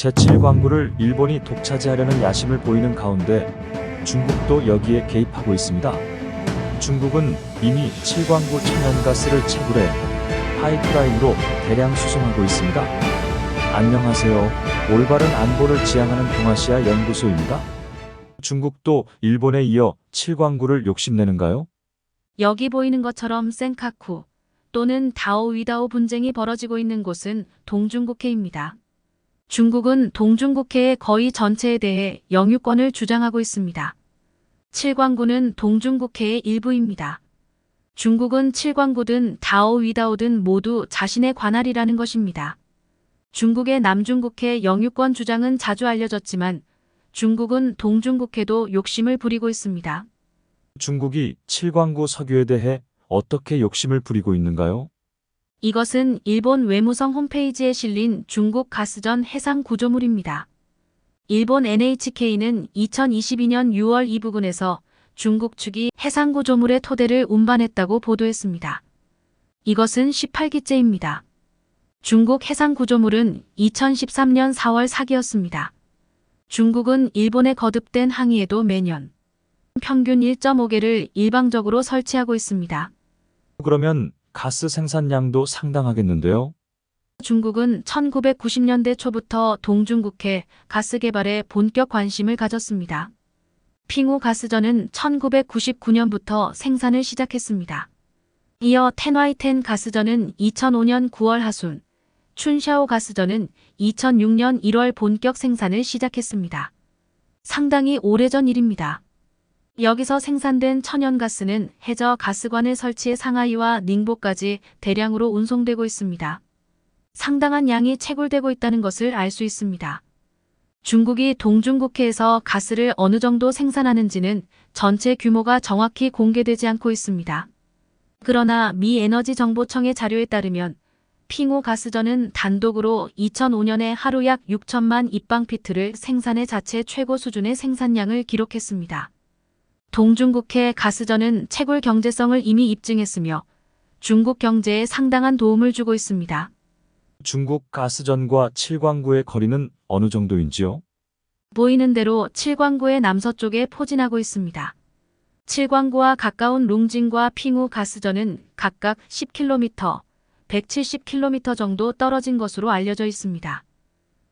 제7광구를 일본이 독차지하려는 야심을 보이는 가운데 중국도 여기에 개입하고 있습니다. 중국은 이미 7광구 천연가스를 채굴해 파이프라인으로 대량 수송하고 있습니다. 안녕하세요. 올바른 안보를 지향하는 동아시아 연구소입니다. 중국도 일본에 이어 7광구를 욕심내는가요? 여기 보이는 것처럼 센카쿠 또는 다오 위다오 분쟁이 벌어지고 있는 곳은 동중국해입니다. 중국은 동중국해의 거의 전체에 대해 영유권을 주장하고 있습니다. 칠광구는 동중국해의 일부입니다. 중국은 칠광구든 다오 위다오든 모두 자신의 관할이라는 것입니다. 중국의 남중국해 영유권 주장은 자주 알려졌지만 중국은 동중국해도 욕심을 부리고 있습니다. 중국이 7광구 석유에 대해 어떻게 욕심을 부리고 있는가요? 이것은 일본 외무성 홈페이지에 실린 중국 가스전 해상 구조물입니다. 일본 NHK는 2022년 6월 이 부근에서 중국 측이 해상 구조물의 토대를 운반했다고 보도했습니다. 이것은 18기째입니다. 중국 해상 구조물은 2013년 4월 사기였습니다. 중국은 일본에 거듭된 항의에도 매년 평균 1.5개를 일방적으로 설치하고 있습니다. 그러면 가스 생산량도 상당하겠는데요? 중국은 1990년대 초부터 동중국해 가스 개발에 본격 관심을 가졌습니다. 핑우 가스전은 1999년부터 생산을 시작했습니다. 이어 텐와이텐 가스전은 2005년 9월 하순, 춘샤오 가스전은 2006년 1월 본격 생산을 시작했습니다. 상당히 오래전 일입니다. 여기서 생산된 천연가스는 해저 가스관을 설치해 상하이와 닝보까지 대량으로 운송되고 있습니다. 상당한 양이 채굴되고 있다는 것을 알 수 있습니다. 중국이 동중국해에서 가스를 어느 정도 생산하는지는 전체 규모가 정확히 공개되지 않고 있습니다. 그러나 미 에너지 정보청의 자료에 따르면 핑호 가스전은 단독으로 2005년에 하루 약 6천만 입방피트를 생산해 자체 최고 수준의 생산량을 기록했습니다. 동중국해 가스전은 채굴 경제성을 이미 입증했으며 중국 경제에 상당한 도움을 주고 있습니다. 중국 가스전과 7광구의 거리는 어느 정도인지요? 보이는 대로 칠광구의 남서쪽에 포진하고 있습니다. 칠광구와 가까운 룽진과 핑우 가스전은 각각 10km, 170km 정도 떨어진 것으로 알려져 있습니다.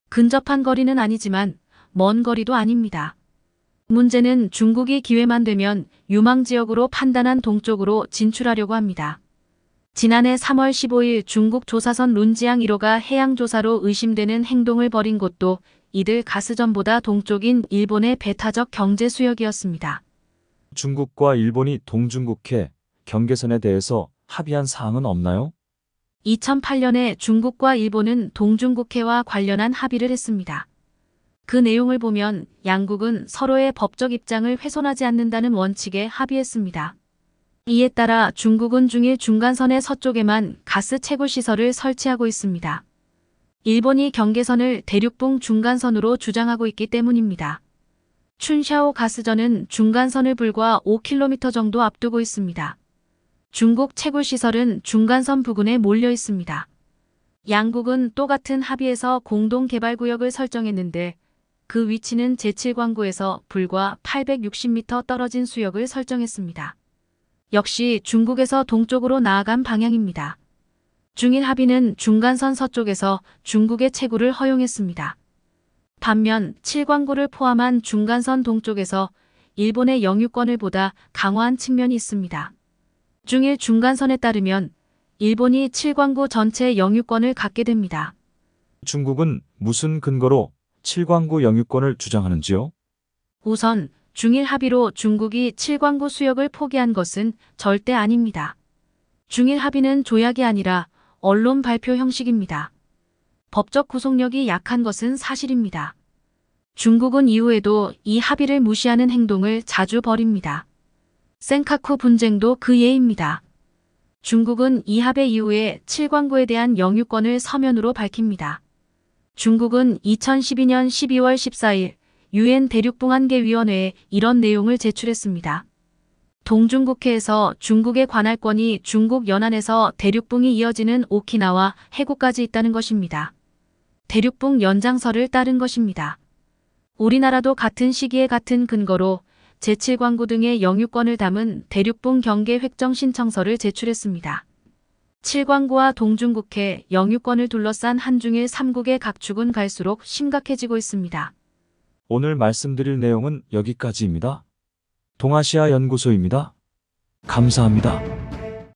근접한 거리는 아니지만 먼 거리도 아닙니다. 문제는 중국이 기회만 되면 유망 지역으로 판단한 동쪽으로 진출하려고 합니다. 지난해 3월 15일 중국 조사선 룬지앙 1호가 해양조사로 의심되는 행동을 벌인 곳도 이들 가스전보다 동쪽인 일본의 배타적 경제 수역이었습니다. 중국과 일본이 동중국해 경계선에 대해서 합의한 사항은 없나요? 2008년에 중국과 일본은 동중국해와 관련한 합의를 했습니다. 그 내용을 보면 양국은 서로의 법적 입장을 훼손하지 않는다는 원칙에 합의했습니다. 이에 따라 중국은 중일 중간선의 서쪽에만 가스 채굴 시설을 설치하고 있습니다. 일본이 경계선을 대륙봉 중간선으로 주장하고 있기 때문입니다. 춘샤오 가스전은 중간선을 불과 5km 정도 앞두고 있습니다. 중국 채굴 시설은 중간선 부근에 몰려 있습니다. 양국은 또 같은 합의에서 공동 개발 구역을 설정했는데 그 위치는 제7광구에서 불과 860m 떨어진 수역을 설정했습니다. 역시 중국에서 동쪽으로 나아간 방향입니다. 중일 합의는 중간선 서쪽에서 중국의 채굴을 허용했습니다. 반면 7광구를 포함한 중간선 동쪽에서 일본의 영유권을 보다 강화한 측면이 있습니다. 중일 중간선에 따르면 일본이 7광구 전체 영유권을 갖게 됩니다. 중국은 무슨 근거로 7광구 영유권을 주장하는지요? 우선 중일 합의로 중국이 7광구 수역을 포기한 것은 절대 아닙니다. 중일 합의는 조약이 아니라 언론 발표 형식입니다. 법적 구속력이 약한 것은 사실입니다. 중국은 이후에도 이 합의를 무시하는 행동을 자주 벌입니다. 센카쿠 분쟁도 그 예입니다. 중국은 이 합의 이후에 7광구에 대한 영유권을 서면으로 밝힙니다. 중국은 2012년 12월 14일 유엔 대륙봉안계위원회에 이런 내용을 제출했습니다. 동중국해에서 중국의 관할권이 중국 연안에서 대륙봉이 이어지는 오키나와 해구까지 있다는 것입니다. 대륙붕 연장설을 따른 것입니다. 우리나라도 같은 시기에 같은 근거로 제7광구 등의 영유권을 담은 대륙붕 경계 획정 신청서를 제출했습니다. 7광구와 동중국해 영유권을 둘러싼 한중일 3국의 각축은 갈수록 심각해지고 있습니다. 오늘 말씀드릴 내용은 여기까지입니다. 동아시아 연구소입니다. 감사합니다.